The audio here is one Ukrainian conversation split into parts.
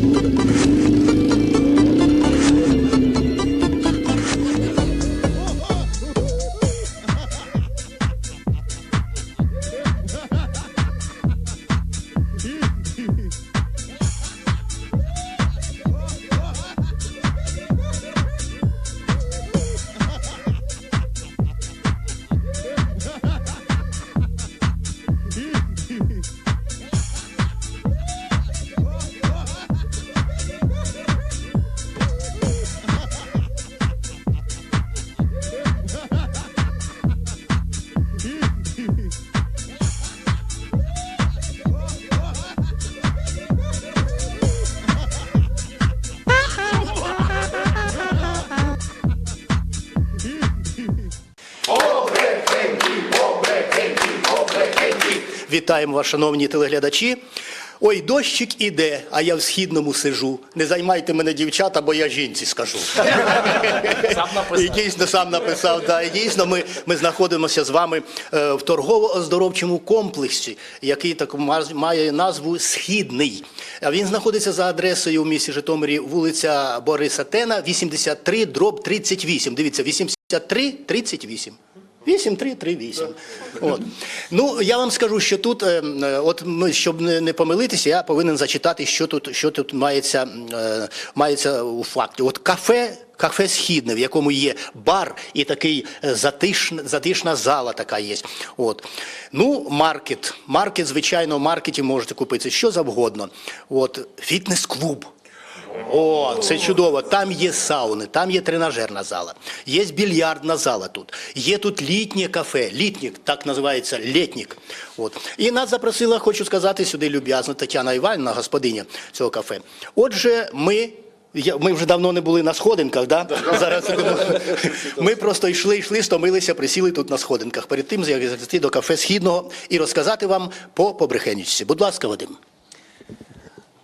フフフフ。Вітаємо вас, шановні телеглядачі. Ой, дощик іде, а я в східному сижу. Не займайте мене, дівчата, бо я жінці скажу. Сам написав. І дійсно сам написав. Да, і дійсно ми, ми знаходимося з вами е, в торгово-оздоровчому комплексі, який так має назву Східний. Він знаходиться за адресою у місті Житомирі, вулиця Бориса Тена, 83, дроб 38. Дивіться, 83, 38. 8338. От. Ну, я вам скажу, що тут, е, е, от щоб не, не помилитися, я повинен зачитати, що тут, що тут мається, е, мається у факті. От кафе, кафе східне, в якому є бар і такий е, затишна, затишна зала така є. От. Ну, маркет. Маркет, звичайно, в маркеті можете купити що завгодно. От. Фітнес-клуб. О, це чудово. Там є сауни, там є тренажерна зала, є більярдна зала тут, є тут літнє кафе, літнік, так називається літнік. От. І нас запросила, хочу сказати, сюди люб'язно Тетяна Іванівна, господиня цього кафе. Отже, ми. Я, ми вже давно не були на сходинках, да? Зараз ми просто йшли, йшли, стомилися, присіли тут на сходинках. Перед тим, як зайти до кафе східного і розказати вам по побрехенічці. Будь ласка, Вадим.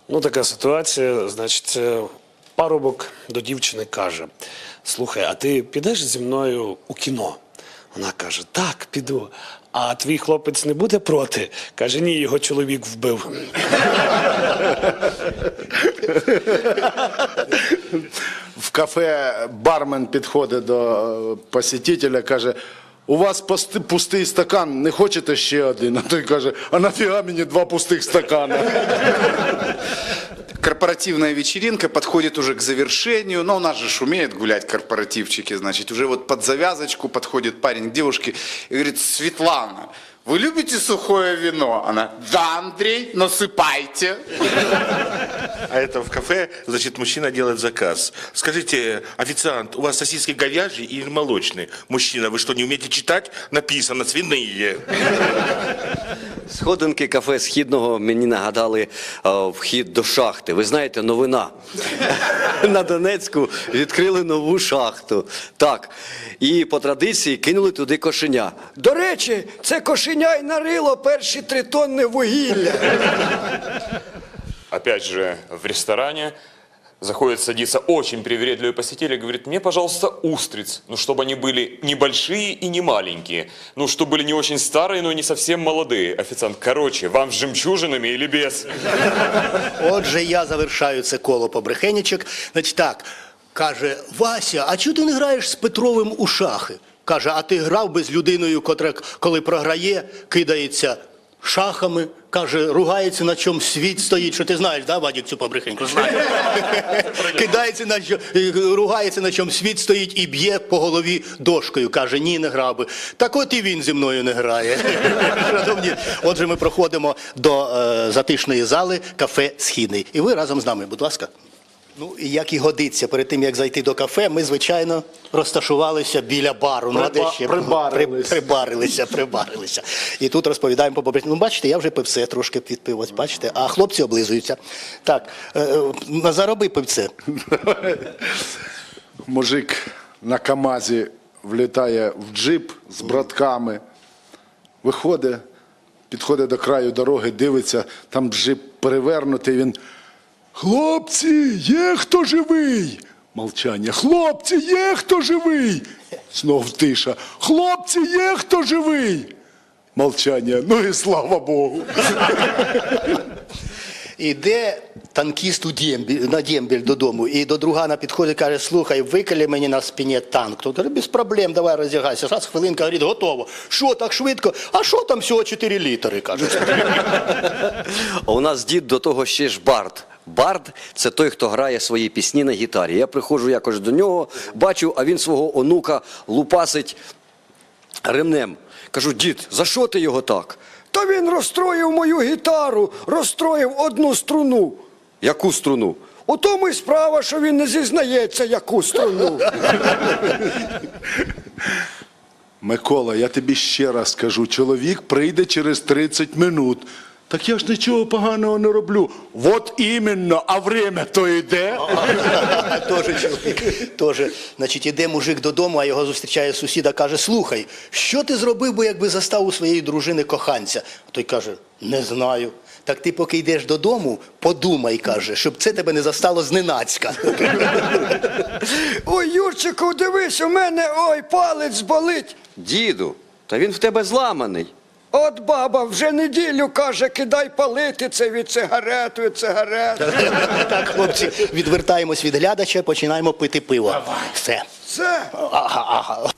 Ну, така ситуація. Значить, е, парубок до дівчини каже: Слухай, а ти підеш зі мною у кіно? Вона каже: Так, піду. А твій хлопець не буде проти? Каже, ні, його чоловік вбив. в кафе бармен підходить до е, посетителя, каже. У вас пустий стакан, не хочете ще один? А той каже, а нафіга мені два пустих стакана? корпоративная вечеринка подходит уже к завершению, но у нас же шумеет гулять корпоративчики, значит, уже вот под завязочку подходит парень к девушке и говорит, Светлана, вы любите сухое вино? Она, да, Андрей, насыпайте. А это в кафе, значит, мужчина делает заказ. Скажите, официант, у вас сосиски говяжьи или молочные? Мужчина, вы что, не умеете читать? Написано, свиные. Сходинки кафе східного мені нагадали е, вхід до шахти. Ви знаєте, новина. На Донецьку відкрили нову шахту. Так. І по традиції кинули туди кошеня. До речі, це кошеня й нарило перші три тонни вугілля. Опять же, в ресторане заходит садится очень привередливый посетитель и говорит, мне, пожалуйста, устриц. Ну, чтобы они были не большие и не маленькие. Ну, чтобы были не очень старые, но и не совсем молодые. Официант, короче, вам с жемчужинами или без? Отже, я завершаю це коло побрехенічок. Значить так, каже, Вася, а чого ти не граєш з Петровим у шахи? Каже, а ти грав би з людиною, котра, коли програє, кидається шахами, каже, ругається, на чому світ стоїть. Що ти знаєш, да, Вадік, цю побрехеньку? Знаю. Кидається на чо- е, ругається, на чому світ стоїть і б'є по голові дошкою. Каже, ні, не грав би. Так от і він зі мною не грає. Шановні, отже, ми проходимо до е, затишної зали кафе Східний. І ви разом з нами, будь ласка. Ну, і як і годиться, перед тим як зайти до кафе, ми, звичайно, розташувалися біля бару. Ну, а де Приба- ще? прибарились. При- прибарилися, прибарилися. І тут розповідаємо по побрехні. Ну, бачите, я вже пивце трошки підпив, ось бачите, а хлопці облизуються. Так, е, е, зароби пивце. Мужик на КАМАЗі влітає в джип з братками, виходить, підходить до краю дороги, дивиться, там джип перевернутий, він. Хлопці, є хто живий? Мовчання. Хлопці, є хто живий? Знов тиша. Хлопці, є хто живий? Мовчання. Ну і слава Богу. Іде танкіст у дембіль, на дембіль додому. І до другана підходить, каже, слухай, викали мені на спині танк. Той каже, без проблем, давай роздягайся. Раз хвилинка, говорить, готово. Що так швидко? А що там всього 4 літери, каже. А у нас дід до того ще ж бард. Бард це той, хто грає свої пісні на гітарі. Я приходжу якось до нього, бачу, а він свого онука лупасить ремнем. Кажу, дід, за що ти його так? Та він розстроїв мою гітару, розстроїв одну струну. Яку струну? У тому й справа, що він не зізнається, яку струну. Микола, я тобі ще раз скажу, чоловік прийде через 30 минут. Так я ж нічого поганого не роблю. Вот іменно, а время то йде. Тоже чоловік. Тоже, значить, іде мужик додому, а його зустрічає сусіда, каже: Слухай, що ти зробив би, якби застав у своєї дружини коханця? Той каже: Не знаю. Так ти, поки йдеш додому, подумай, каже, щоб це тебе не застало зненацька. Ой, Юрчику, дивись, у мене ой, палець болить. Діду, та він в тебе зламаний. От баба вже неділю каже, кидай палити це від сигарет, від сигарет. Так, хлопці, відвертаємось від глядача, починаємо пити пиво. Все. Це Ага, ага.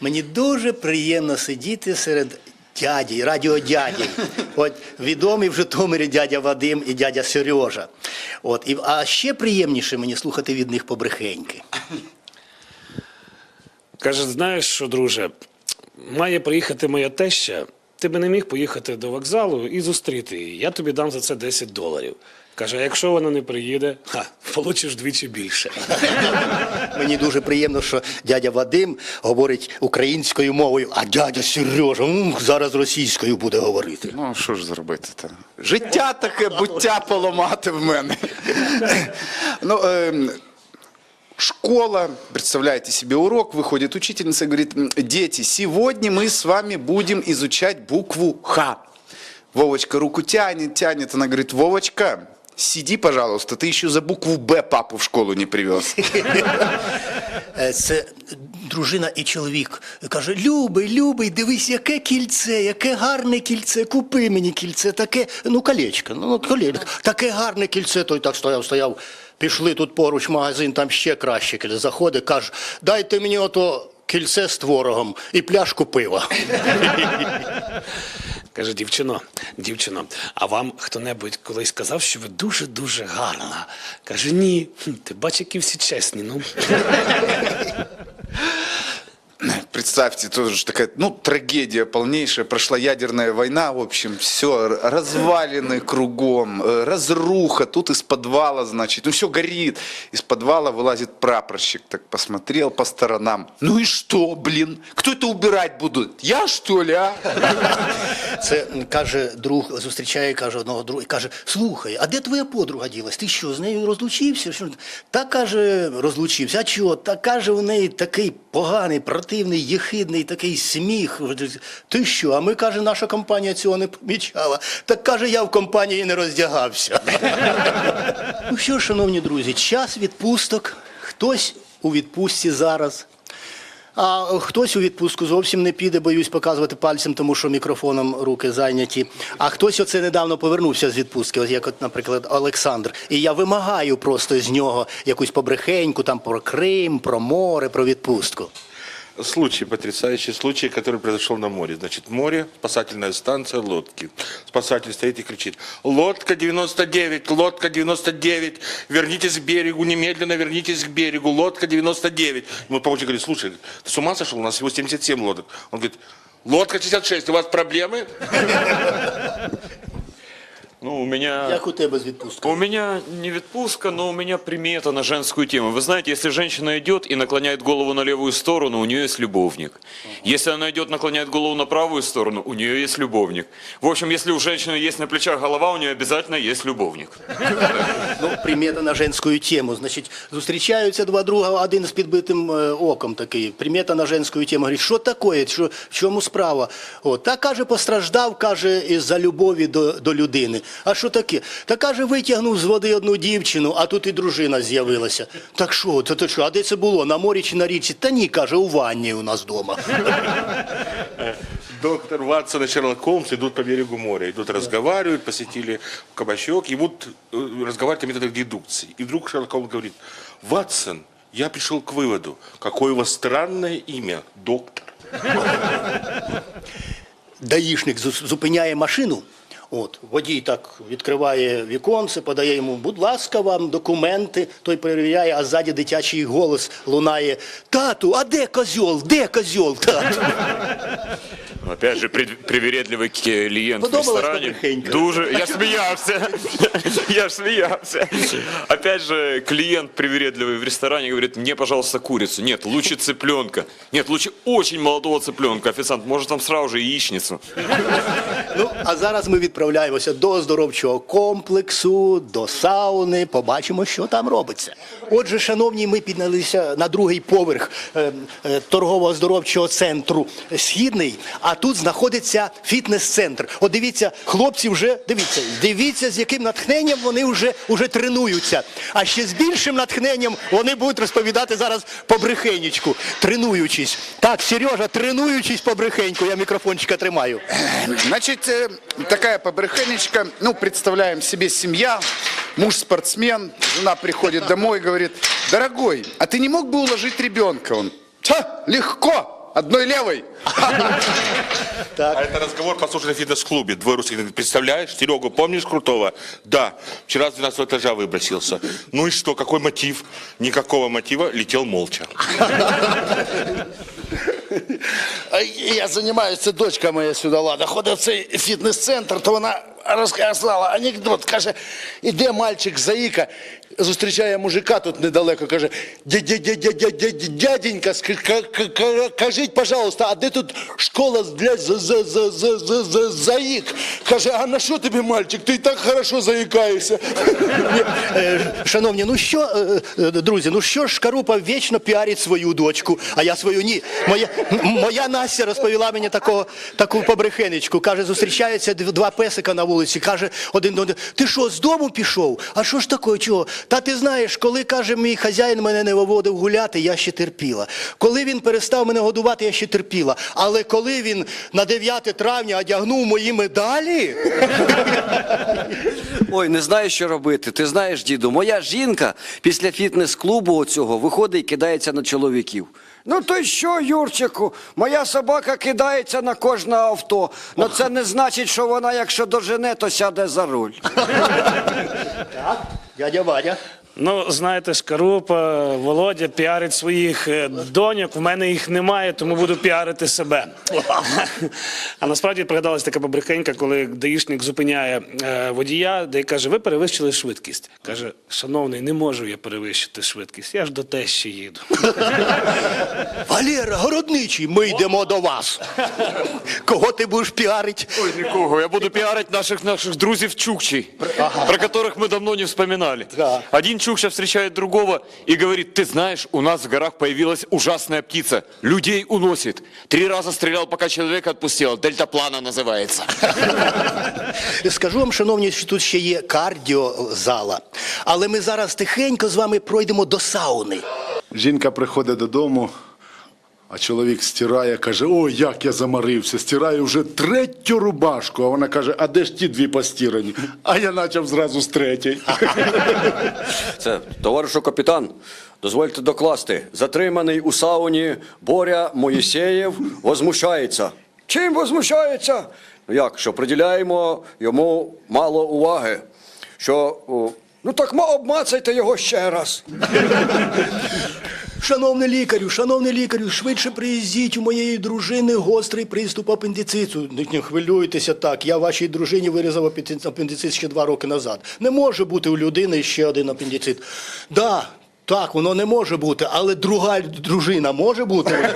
Мені дуже приємно сидіти серед дяді, радіодяді. От відомий в Житомирі дядя Вадим і дядя Сережа. От, і, а ще приємніше мені слухати від них побрехеньки. Каже, знаєш що, друже, має приїхати моя теща, ти би не міг поїхати до вокзалу і зустріти її. Я тобі дам за це 10 доларів. Каже, а якщо вона не приїде, ха, получиш вдвічі більше. Мені дуже приємно, що дядя Вадим говорить українською мовою, а дядя Сережа м, зараз російською буде говорити. Ну, що ж зробити-то? Життя таке, буття поламати в мене. ну, ем, школа, представляете себе урок, выходит учительница и говорит, «М, дети, сегодня мы с вами будем изучать букву Х. Вовочка руку тянет, тянет, она говорит, Вовочка, сиди, пожалуйста, ты еще за букву Б папу в школу не привез. Е, Це дружина і чоловік. Каже: Любий, любий, дивись, яке кільце, яке гарне кільце, купи мені кільце, таке, ну, колечко, ну, колечко, таке гарне кільце. Той так стояв, стояв. Пішли тут поруч магазин, там ще краще кільце. Заходить, каже, дайте мені ото кільце з творогом і пляшку пива. Каже, дівчино, дівчино, а вам хто-небудь колись сказав, що ви дуже-дуже гарна? Каже, ні. Ти бач, які всі чесні. Ну. Представьте, тоже такая, ну, трагедия полнейшая, прошла ядерная война, в общем, все, развалины кругом, э, разруха, тут из подвала, значит, ну, все горит. Из подвала вылазит прапорщик, так посмотрел по сторонам. Ну и что, блин, кто это убирать будет? Я, что ли, а? Це каже друг, зустрічає, каже одного друга і каже: Слухай, а де твоя подруга ділась? Ти що, з нею розлучився? Що? Та каже, розлучився. А чого? Та каже, у неї такий поганий, противний, єхидний такий сміх. Ти що? А ми каже, наша компанія цього не помічала. Так каже, я в компанії не роздягався. ну що, шановні друзі, час відпусток. Хтось у відпустці зараз. А хтось у відпустку зовсім не піде, боюсь показувати пальцем, тому що мікрофоном руки зайняті. А хтось оце недавно повернувся з відпустки, ось як, от, наприклад, Олександр. І я вимагаю просто з нього якусь побрехеньку там про Крим, про море, про відпустку. Случай, потрясающий случай, который произошел на море. Значит, море, спасательная станция, лодки. Спасатель стоит и кричит, лодка 99, лодка 99, вернитесь к берегу, немедленно вернитесь к берегу, лодка 99. Ему помощник говорит, слушай, ты с ума сошел, у нас всего 77 лодок. Он говорит, лодка 66, у вас проблемы? Ну, у меня... Як у тебе з відпусткою? У меня не відпустка, но у меня примета на женскую тему. Вы знаете, если женщина идет и наклоняет голову на левую сторону, у нее есть любовник. Если она идет, наклоняет голову на правую сторону, у нее есть любовник. В общем, если у женщины есть на плечах голова, у нее обязательно есть любовник. Ну, примета на женську тему. Значить, зустрічаються два друга, один з підбитим е, оком такий. Примета на женську тему. Говорить, що таке, що, в чому справа? От, та каже, постраждав, каже, із-за любові до, до людини. А що таке? Та каже, витягнув з води одну дівчину, а тут і дружина з'явилася. Так що, то, то що, а де це було? На морі чи на річці? Та ні, каже, у ванні у нас вдома. Доктор Ватсон и Шерлок Холмс идут по берегу моря. Идут, разговаривают, посетили кабачок и будут э, разговаривать о методах дедукции. И вдруг Шерлок Холмс говорит, Ватсон, я пришел к выводу, какое у вас странное имя, доктор. даїшник зу- зупиняє машину. От, водій так відкриває віконце, подає йому, будь ласка, вам документи. Той перевіряє, а ззаді дитячий голос лунає: Тату, а де козьол? Де козьол? Тату? Опять же, пред- привередливый клиент в Подобалась ресторане. побрехенька? Дуже. Я смеялся. Я ж смеялся. Опять же, клиент привередливый в ресторане говорит, мне, пожалуйста, курицу. Нет, лучше цыпленка. Нет, лучше очень молодого цыпленка. Официант, может там сразу же яичницу. Ну, а зараз ми відправляємося до оздоровчого комплексу, до сауни, побачимо, що там робиться. Отже, шановні, ми піднялися на другий поверх е, е, торгово-оздоровчого центру Східний, а тут знаходиться фітнес-центр. От дивіться, хлопці вже дивіться, дивіться, з яким натхненням вони вже, вже тренуються. А ще з більшим натхненням вони будуть розповідати зараз по брехенечку, тренуючись. Так, Сережа, тренуючись по брехеньку, я мікрофончика тримаю. Значит, э, такая побрехенечка, ну, представляем себе семья, муж спортсмен, жена приходит домой и говорит, дорогой, а ты не мог бы уложить ребенка? Он, «Ха, легко, одной левой. А это разговор послушали в фитнес-клубе. Двое русских говорит, представляешь, Серегу, помнишь Крутого? Да, вчера с 12 этажа выбросился. Ну и что, какой мотив? Никакого мотива, летел молча. А Я займаюся, дочка моя сюди лада. Ходить в цей фітнес-центр, то вона розказала анекдот. Каже, іде мальчик заїка, Зустрічає мужика тут недалеко, каже, дяденька, кажіть, пожалуйста, а де тут школа для за- за- за- за- за- за- заїк? Каже, а на що тобі, мальчик? Ти так хорошо заїкаєшся. Е, Шановні, ну що, е, е, друзі, ну що ж Шкарупа вічно піарить свою дочку, а я свою ні. Моя, моя Настя розповіла мені такого, таку побрехенечку. Каже, зустрічаються два песика на вулиці. Каже, один до один, ти що, з дому пішов? А що ж таке, чого? Та ти знаєш, коли, каже, мій хазяїн мене не виводив гуляти, я ще терпіла. Коли він перестав мене годувати, я ще терпіла. Але коли він на 9 травня одягнув мої медалі. Ой, не знаю, що робити. Ти знаєш, діду, моя жінка після фітнес-клубу оцього виходить і кидається на чоловіків. Ну то й що, Юрчику? Моя собака кидається на кожне авто. Ну це не значить, що вона, якщо дожене, то сяде за руль. Так, дядя Вадя. Ну, знаєте, Шкарупа, Володя піарить своїх е, доньок. В мене їх немає, тому буду піарити себе. А насправді пригадалась така побрехенька, коли даїшник зупиняє е, водія, де й каже: ви перевищили швидкість. Каже, шановний, не можу я перевищити швидкість. Я ж до тещі їду. Валера, городничий, ми йдемо до вас. Кого ти будеш піарити? Ой, никого. Я буду пиарить наших наших друзей Чукчей, про которых мы давно не вспоминали. Да. Один сейчас встречает другого и говорит, ты знаешь, у нас в горах появилась ужасная птица, людей уносит. Три раза стрелял, пока человека отпустил. Дельтаплана называется. Скажу вам, шановні, що тут ще є кардіозала. Але ми зараз тихенько з вами пройдемо до сауни. Жінка приходить додому, а чоловік стирає, каже: Ой, як я замарився, стираю вже третю рубашку. А вона каже: А де ж ті дві постірані? А я почав зразу з третьої. Це, товаришу капітан, дозвольте докласти. Затриманий у сауні Боря Моїсеєв возмущається. Чим возмущається? Ну як, що приділяємо йому мало уваги. Що Ну так обмацайте його ще раз. Шановний лікарю, шановний лікарю, швидше приїздіть у моєї дружини гострий приступ апендициту. Не- хвилюйтеся так. Я вашій дружині вирізав апендицит- ще два роки назад. Не може бути у людини ще один апендицит. Да, так, воно не може бути, але друга дружина може бути.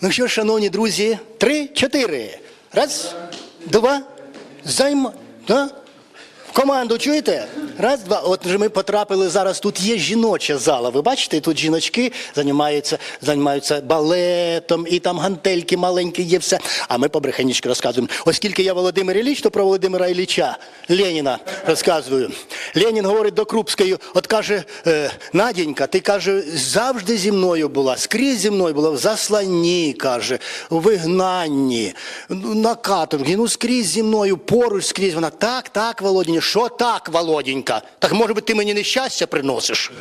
Ну що, шановні друзі, три, чотири. Раз, два, займа. Да? В команду чуєте? Раз, два. От вже ми потрапили зараз. Тут є жіноча зала. Ви бачите, тут жіночки займаються, займаються балетом, і там гантельки маленькі є все. А ми по брехенічки розказуємо. Оскільки я Володимир Ілліч, то про Володимира Ілліча Леніна розказую. Ленін говорить до Крупської, от каже, е, Наденька, ти каже, завжди зі мною була, скрізь зі мною була, в засланні, каже, у вигнанні, ну, на каторгі, ну скрізь зі мною, поруч скрізь. Вона так, так, Володіння, що так, Володінька? Так може би ти мені нещастя приносиш?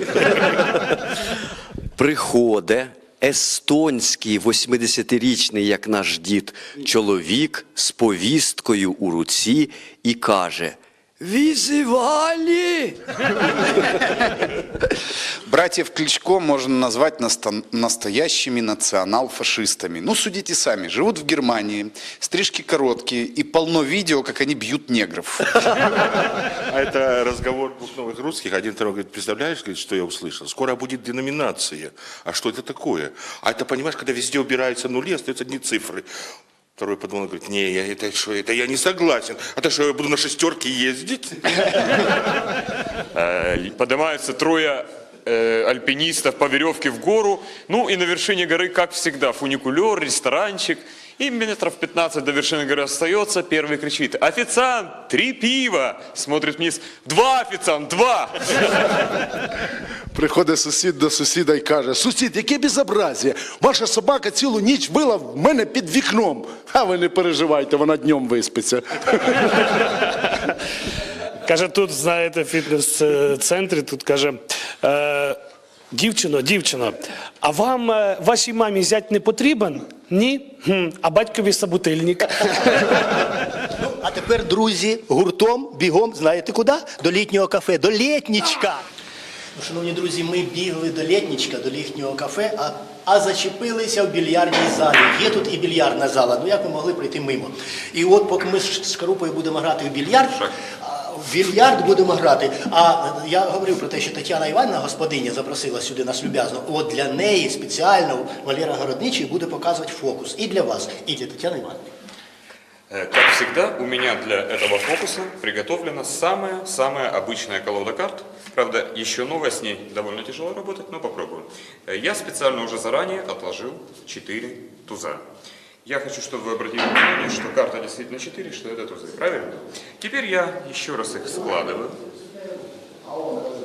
Приходе естонський 80-річний, як наш дід, чоловік з повісткою у руці і каже: Візивалі! Братьев Кличко можно назвать наста- настоящими национал-фашистами. Ну, судите сами. Живут в Германии, стрижки короткие и полно видео, как они бьют негров. А это разговор двух новых русских. Один второй говорит, представляешь, говорит, что я услышал? Скоро будет деноминация. А что это такое? А это, понимаешь, когда везде убираются нули, остаются одни цифры. Второй подумал, говорит, не, я, это что, это я не согласен. А то что, я буду на шестерке ездить? Э, Поднимаются трое э, альпинистов по веревке в гору. Ну и на вершине горы, как всегда, фуникулер, ресторанчик. И метров 15 до вершины горы остается. Первый кричит, официант, три пива. Смотрит вниз, два официант, два. Приходить сусід до сусіда і каже: сусід, яке безобразие! Ваша собака цілу ніч вила в мене під вікном. А ви не переживайте, вона днем виспиться. Каже, тут, знаєте, в фітнес-центрі, тут каже. Е, Дівчино, дівчино, а вам е, вашій мамі зять не потрібен? Ні? Хм, а батькові собутильник. А тепер, друзі, гуртом, бігом, знаєте куди? До літнього кафе, до літнічка. Ну, Шановні друзі, ми бігли до літнічка, до літнього кафе, а, а зачепилися в більярдній залі. Є тут і більярдна зала. Ну як ми могли прийти мимо? І от поки ми з Шкарупою будемо грати в більярд, а, в більярд будемо грати. А я говорив про те, що Тетяна Іванівна, господиня, запросила сюди нас люб'язно. От для неї спеціально Валера Городничий буде показувати фокус. І для вас, і для Тетяни Іванівни. Э, Как всегда, у меня для этого фокуса приготовлена самая-самая обычная колода карт. Правда, еще новая, с ней довольно тяжело работать, но попробую. Э, Я специально уже заранее отложил 4 туза. Я хочу, чтобы вы обратили внимание, что карта действительно 4, что это тузы. Правильно? Теперь я еще раз их складываю.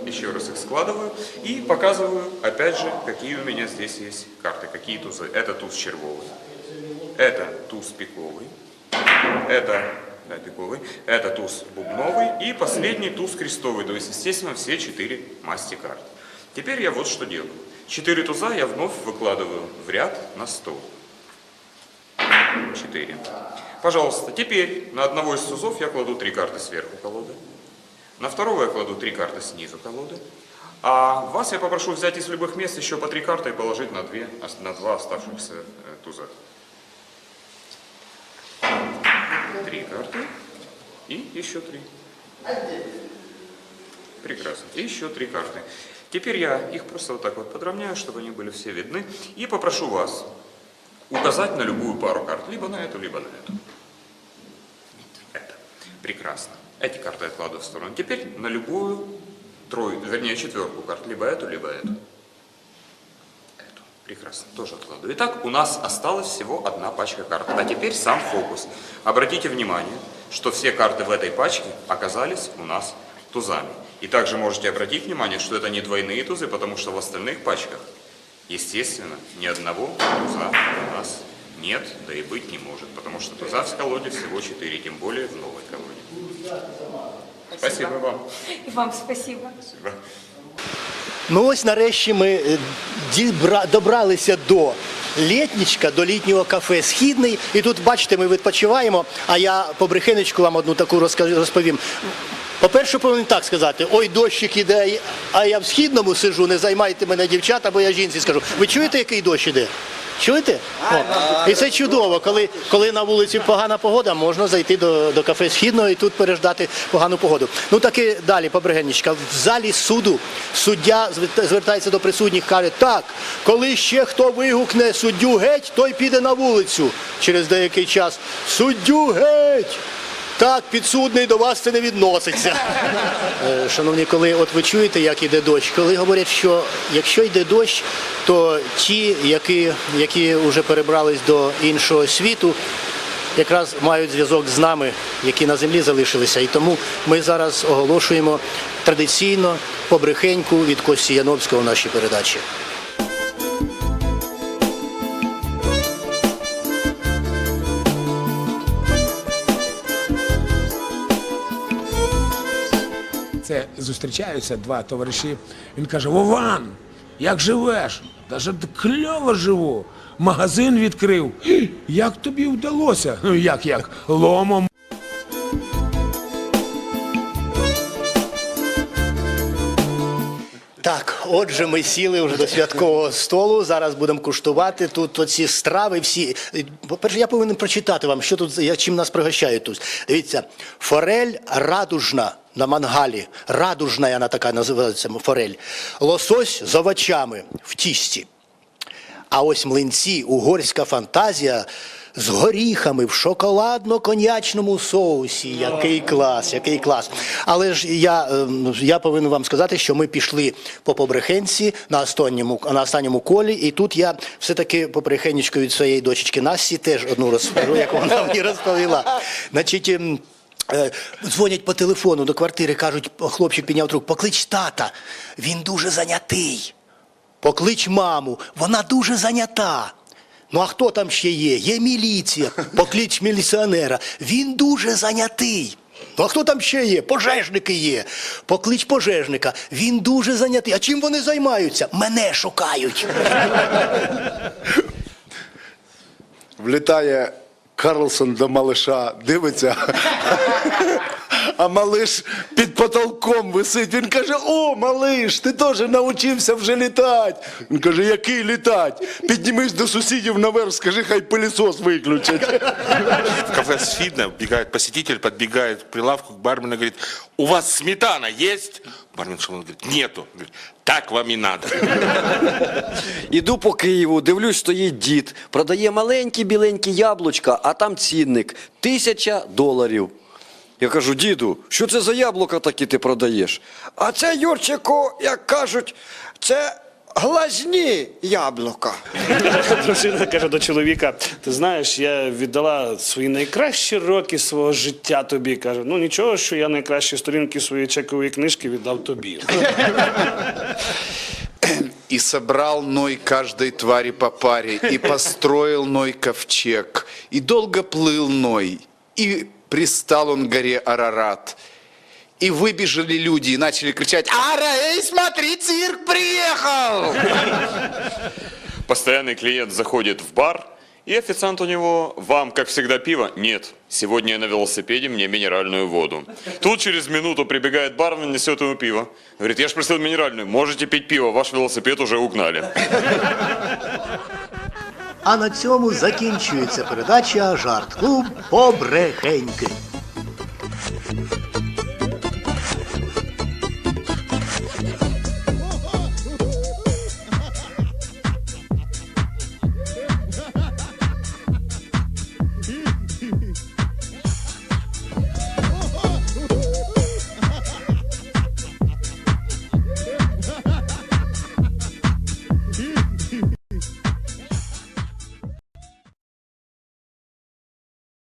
Еще раз их складываю и показываю, опять же, какие у меня здесь есть карты, какие тузы. Это туз червовый, это туз пиковый, это да, пиковый, это туз бубновый и последний туз крестовый, то есть, естественно, все четыре масти карт. Теперь я вот что делаю. Четыре туза я вновь выкладываю в ряд на стол. Четыре. Пожалуйста, теперь на одного из тузов я кладу три карты сверху колоды. На второго я кладу три карты снизу колоды. А вас я попрошу взять из любых мест еще по три карты и положить на, две, на два оставшихся э, туза. Три карты и еще три. Прекрасно. И еще три карты. Теперь я их просто вот так вот подровняю, чтобы они были все видны. И попрошу вас указать на любую пару карт. Либо на эту, либо на эту. Это. Прекрасно. Эти карты я кладу в сторону. Теперь на любую трою, вернее четверку карт. Либо эту, либо эту. Эту. Прекрасно. Тоже откладываю. Итак, у нас осталась всего одна пачка карт. А теперь сам фокус. Обратите внимание, что все карты в этой пачке оказались у нас тузами. И также можете обратить внимание, что это не двойные тузы, потому что в остальных пачках, естественно, ни одного туза у нас нет, да и быть не может, потому что туза в колоде всего 4, тем более в новой колоде. Спасибо вам. И вам спасибо. Спасибо. Ну ось нарешті ми е, дібра- добралися до літнічка, до літнього кафе Східний. І тут, бачите, ми відпочиваємо. А я по брехенечку вам одну таку розкажу- розповім. По-перше, повинен так сказати: ой, дощик іде, а я в східному сижу, не займайте мене дівчата, бо я жінці скажу. Ви чуєте, який дощ іде? Чуєте? О. І це чудово, коли, коли на вулиці погана погода, можна зайти до, до кафе Східного і тут переждати погану погоду. Ну таки далі, побрегенничка. В залі суду суддя звертається до присутніх, каже, так, коли ще хто вигукне суддю геть, той піде на вулицю через деякий час. Суддю геть! Так, підсудний до вас це не відноситься. Е, Шановні колеги, от ви чуєте, як іде дощ. Коли говорять, що якщо йде дощ, то ті, які, які вже перебрались до іншого світу, якраз мають зв'язок з нами, які на землі залишилися. І тому ми зараз оголошуємо традиційно побрехеньку від Кості Яновського в нашій передачі. Зустрічаються два товариші. Він каже: Вован, як живеш? Каже, кльово живу. Магазин відкрив. Як тобі вдалося? Ну як як? Ломом. Так, отже, ми сіли вже до святкового столу. Зараз будемо куштувати тут оці страви. Всі по-перше, я повинен прочитати вам, що тут чим нас пригощають тут. Дивіться, форель радужна на мангалі. Радужна вона така називається форель. Лосось з овочами в тісті. А ось млинці, угорська фантазія з горіхами в шоколадно-конячному соусі. Який клас, який клас. Але ж я, е, я повинен вам сказати, що ми пішли по побрехенці на останньому, на останньому колі, і тут я все-таки побрехенечку від своєї дочечки Насті теж одну розкажу, яку вона мені розповіла. Значить, ем, Дзвонять по телефону до квартири, кажуть, хлопчик підняв трубку, поклич тата, він дуже зайнятий. Поклич маму, вона дуже зайнята. Ну а хто там ще є? Є міліція. Поклич міліціонера. Він дуже зайнятий. Ну а хто там ще є? Пожежники є. Поклич пожежника. Він дуже зайнятий. А чим вони займаються? Мене шукають. Влітає Карлсон до малиша, дивиться. А малиш під потолком висить. Він каже: О, малиш, ти теж навчився вже літати. Він каже, який літати? Піднімись до сусідів наверх, скажи, хай пилісос виключать. В кафе «Сфидна» бегает посетитель, подбегает к прилавку, к бармену и говорит, у вас сметана есть? Бармен Шалон говорит, нету. Говорит, так вам и надо. Іду по Києву, дивлюсь, стоїть дід, продає маленькі біленькі яблучка, а там цінник тисяча доларів. Я кажу, діду, що це за яблука такі ти продаєш? А це, Юрчику, як кажуть, це глазні яблука. Дружина каже до чоловіка: ти знаєш, я віддала свої найкращі роки свого життя тобі. каже, ну нічого, що я найкращі сторінки своєї чекової книжки віддав тобі. И собрал Ной каждой твари по паре, и построил Ной ковчег, и долго плыл Ной, и пристал он к горе Арарат. И выбежали люди и начали кричать, Ара, эй, смотри, цирк приехал! Постоянный клиент заходит в бар, и официант у него, вам, как всегда, пиво? Нет, сегодня я на велосипеде, мне минеральную воду. Тут через минуту прибегает бармен, несет ему пиво. Говорит, я же просил минеральную, можете пить пиво, ваш велосипед уже угнали. А на цьому закінчується передача Жарт Клуб Побрехеньки.